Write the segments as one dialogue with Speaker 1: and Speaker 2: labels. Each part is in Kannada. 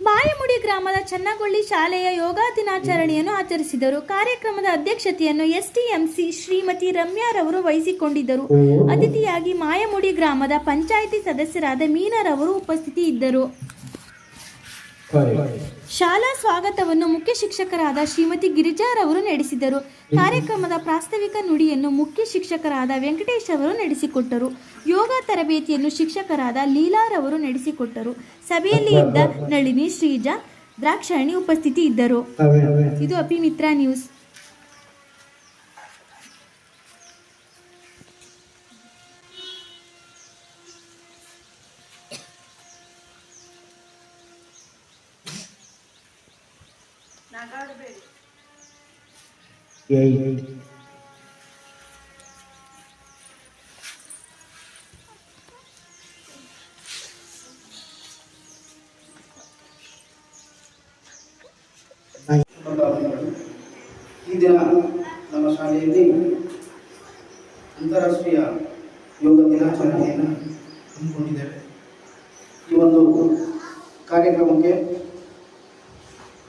Speaker 1: ಮಾಯಮುಡಿ ಗ್ರಾಮದ ಚನ್ನಗೊಳ್ಳಿ ಶಾಲೆಯ ಯೋಗ ದಿನಾಚರಣೆಯನ್ನು ಆಚರಿಸಿದರು. ಕಾರ್ಯಕ್ರಮದ ಅಧ್ಯಕ್ಷತೆಯನ್ನು ಎಸ್ಟಿಎಂಸಿ ಶ್ರೀಮತಿ ರಮ್ಯಾರವರು ವಹಿಸಿಕೊಂಡಿದ್ದರು. ಅತಿಥಿಯಾಗಿ ಮಾಯಮುಡಿ ಗ್ರಾಮದ ಪಂಚಾಯಿತಿ ಸದಸ್ಯರಾದ ಮೀನರವರು ಉಪಸ್ಥಿತಿ ಇದ್ದರು. ಶಾಲಾ ಸ್ವಾಗತವನ್ನು ಮುಖ್ಯ ಶಿಕ್ಷಕರಾದ ಶ್ರೀಮತಿ ಗಿರಿಜಾರವರು ನಡೆಸಿದರು. ಕಾರ್ಯಕ್ರಮದ ಪ್ರಾಸ್ತಾವಿಕ ನುಡಿಯನ್ನು ಮುಖ್ಯ ಶಿಕ್ಷಕರಾದ ವೆಂಕಟೇಶ್ ಅವರು ನಡೆಸಿಕೊಟ್ಟರು. ಯೋಗ ತರಬೇತಿಯನ್ನು ಶಿಕ್ಷಕರಾದ ಲೀಲಾರವರು ನಡೆಸಿಕೊಟ್ಟರು. ಸಭೆಯಲ್ಲಿ ಇದ್ದ ನಳಿನಿ ಶ್ರೀಜಾ ದ್ರಾಕ್ಷಾಯಣಿ ಉಪಸ್ಥಿತಿ ಇದ್ದರು. ಇದು ಅಪಿಮಿತ್ರ ನ್ಯೂಸ್.
Speaker 2: ಈ ದಿನ ನಮ್ಮ ಶಾಲೆಯಲ್ಲಿ ಅಂತಾರಾಷ್ಟ್ರೀಯ ಯೋಗ ದಿನಾಚರಣೆಯನ್ನು ಹಮ್ಮಿಕೊಂಡಿದ್ದೇವೆ. ಈ ಒಂದು ಕಾರ್ಯಕ್ರಮಕ್ಕೆ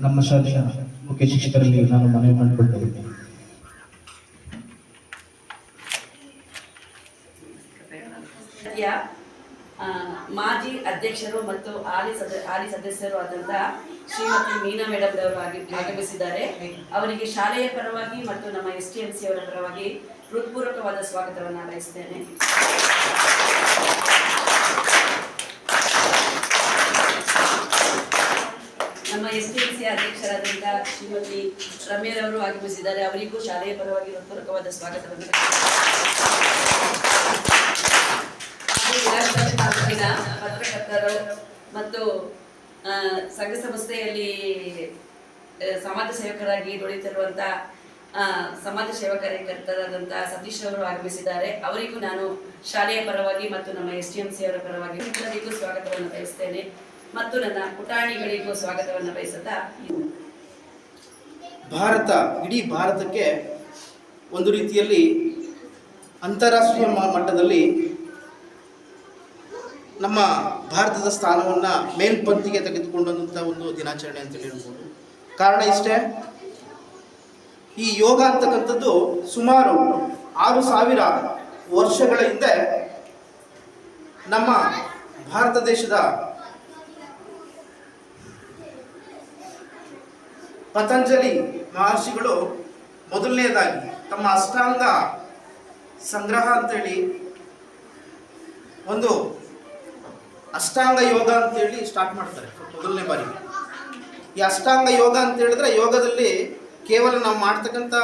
Speaker 2: ನಮ್ಮ ಶಾಲೆಯ ಮುಖ್ಯ ಶಿಕ್ಷಕರಲ್ಲಿ ನಾನು ಮನವಿ ಮಾಡಿಕೊಳ್ತೇನೆ.
Speaker 3: ಸದ್ಯ ಆ, ಮಾಜಿ ಅಧ್ಯಕ್ಷರು ಮತ್ತು ಹಾಲಿ ಸದ, ಹಾಲಿ ಸದಸ್ಯರು ಆದಂಥ ಶ್ರೀಮತಿ ಮೀನಾ ಮೇಡಮ್ ಅವರು ಆಗಿ, ಆಗಮಿಸಿದ್ದಾರೆ. ಅವರಿಗೆ ಶಾಲೆಯ ಪರವಾಗಿ ಮತ್ತು ನಮ್ಮ ಎಸ್ ಟಿ ಎಂ ಸಿ ಅವರ ಪರವಾಗಿ ಹೃತ್ಪೂರ್ವಕವಾದ ಸ್ವಾಗತವನ್ನು ಬಯಸ್ತೇನೆ ನಮ್ಮ ಎಸ್ ಟಿ ಎಂ ಸಿ ಅಧ್ಯಕ್ಷರಾದಂಥ ಶ್ರೀಮತಿ ರಮ್ಯರವರು ಆಗಮಿಸಿದ್ದಾರೆ. ಅವರಿಗೂ ಶಾಲೆಯ ಪರವಾಗಿ ಹೃತ್ಪೂರ್ವಕವಾದ ಸ್ವಾಗತವನ್ನು ಪತ್ರಕರ್ತರು ಮತ್ತು ಸಂಘ ಸಂಸ್ಥೆಯಲ್ಲಿ ಸಮಾಜ ಸೇವಕರಾಗಿ ದುಡಿತಿರುವಂಥ ಸಮಾಜ ಸಮಾಜ ಸೇವಕರಾದಂಥ ಸತೀಶ್ ಅವರು ಆಗಮಿಸಿದ್ದಾರೆ. ಅವರಿಗೂ ನಾನು ಶಾಲೆಯ ಪರವಾಗಿ ಮತ್ತು ನಮ್ಮ ಎಸ್ ಡಿ ಎಂ ಸಿ ಅವರ ಪರವಾಗಿ ಎಲ್ಲರಿಗೂ ಸ್ವಾಗತವನ್ನು ಬಯಸ್ತೇನೆ ಮತ್ತು ನನ್ನ ಪುಟಾಣಿಗಳಿಗೂ ಸ್ವಾಗತವನ್ನು ಬಯಸುತ್ತಾ
Speaker 2: ಭಾರತ, ಇಡೀ ಭಾರತಕ್ಕೆ ಒಂದು ರೀತಿಯಲ್ಲಿ ಅಂತಾರಾಷ್ಟ್ರೀಯ ಮಟ್ಟದಲ್ಲಿ ನಮ್ಮ ಭಾರತದ ಸ್ಥಾನವನ್ನು ಮೇಲ್ಪಂಕ್ತಿಗೆ ತೆಗೆದುಕೊಂಡಂಥ ಒಂದು ದಿನಾಚರಣೆ ಅಂತ ಹೇಳ್ಬೋದು. ಕಾರಣ ಇಷ್ಟೇ, ಈ ಯೋಗ ಅಂತಕ್ಕಂಥದ್ದು ಸುಮಾರು ಆರು ಸಾವಿರ ವರ್ಷಗಳ ಹಿಂದೆ ನಮ್ಮ ಭಾರತ ದೇಶದ ಪತಂಜಲಿ ಮಹರ್ಷಿಗಳು ಮೊದಲನೇದಾಗಿ ತಮ್ಮ ಅಷ್ಟಾಂಗ ಸಂಗ್ರಹ ಅಂತೇಳಿ ಒಂದು ಅಷ್ಟಾಂಗ ಯೋಗ ಅಂತೇಳಿ ಸ್ಟಾರ್ಟ್ ಮಾಡ್ತಾರೆ ಮೊದಲನೇ ಬಾರಿ. ಈ ಅಷ್ಟಾಂಗ ಯೋಗ ಅಂತ ಹೇಳಿದ್ರೆ ಯೋಗದಲ್ಲಿ ಕೇವಲ ನಾವು ಮಾಡ್ತಕ್ಕಂಥ